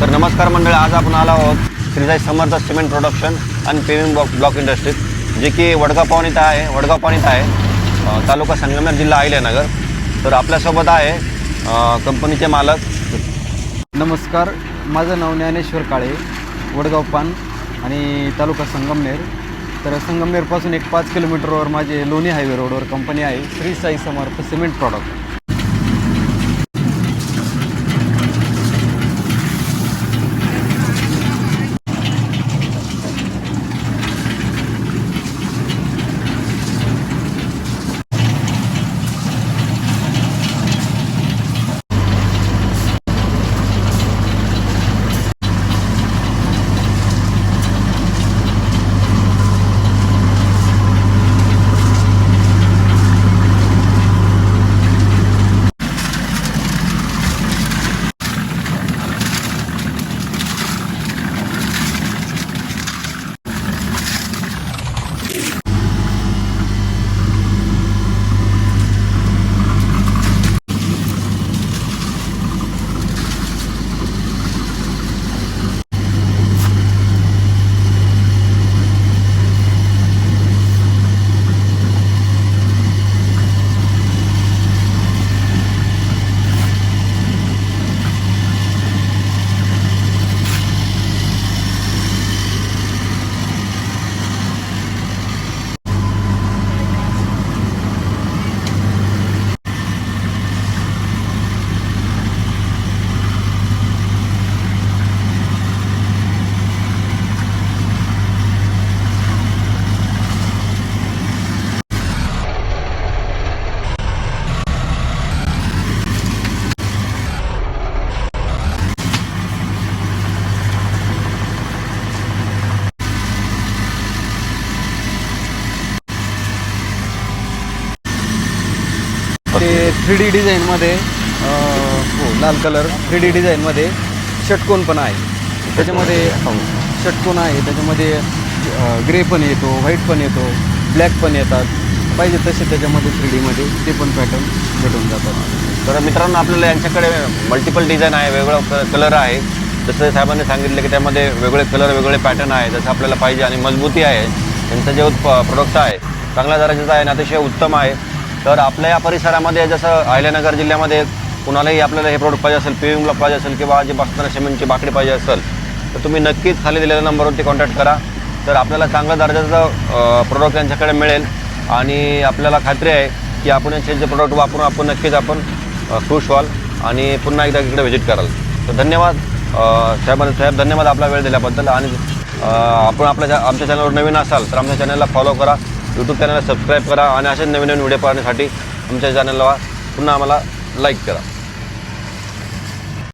तर नमस्कार मंडळी आज आपण आलो आहोत श्रीजाई समर्थ सिमेंट प्रोडक्शन आणि पेविंग ब्लॉक ब्लॉक इंडस्ट्रीज जे की वडगाव पावणीत आहे वडगाव पावणीत आहे तालुका संगमेर जिल्हा अहिल्यानगर. तर आपल्यासोबत आहे कंपनीचे मालक. नमस्कार माझं नाव ज्ञानेश्वर काळे वडगाव पान आणि तालुका संगमनेर. तर संगमनेरपासून एक पाच किलोमीटरवर माझे लोणी हायवे रोडवर कंपनी आहे Shri Sai Samarth cement product three D डिझाईनमध्ये हो लाल कलर थ्री डी डिझाईनमध्ये षटकोन पण आहे. त्याच्यामध्ये षटकोन आहे त्याच्यामध्ये ग्रे पण येतो व्हाईट पण येतो ब्लॅक पण येतात. पाहिजे तसे त्याच्यामध्ये थ्री डीमध्ये ते पण पॅटर्न भेटून जातात. तर मित्रांनो आपल्याला यांच्याकडे मल्टिपल डिझाईन आहे वेगळं कलर आहे. जसं साहेबांनी सांगितलं की त्यामध्ये वेगळे कलर वेगळे पॅटर्न आहे जसं आपल्याला पाहिजे आणि मजबूती आहे. यांचं जे प्रोडक्ट आहे चांगल्या दर्जाचं आहे आणि अतिशय उत्तम आहे. तर आपल्या या परिसरामध्ये जसं अहिल्यानगर जिल्ह्यामध्ये कुणालाही आपल्याला हे प्रोडक्ट पाहिजे असेल पेविंग पाहिजे असेल किंवा जे बसताना सिमेंटची बाकडी पाहिजे असेल तर तुम्ही नक्कीच खाली दिलेल्या नंबरवरती कॉन्टॅक्ट करा. तर आपल्याला चांगल्या दर्जाचं प्रोडक्ट यांच्याकडे मिळेल आणि आपल्याला खात्री आहे की आपण यांचे जे प्रोडक्ट वापरून आपण नक्कीच आपण खुश व्हाल आणि पुन्हा एकदा इकडे व्हिजिट कराल. तर धन्यवाद साहेब साहेब धन्यवाद आपला वेळ दिल्याबद्दल आणि आपण आपल्या आमच्या चॅनलवर नवीन असाल तर आमच्या चॅनलला फॉलो करा. यूट्यूब चॅनलला सबस्क्राईब करा आणि असेच नवीन नवीन व्हिडिओ पाहण्यासाठी आमच्या चॅनलला पुन्हा आम्हाला लाईक करा.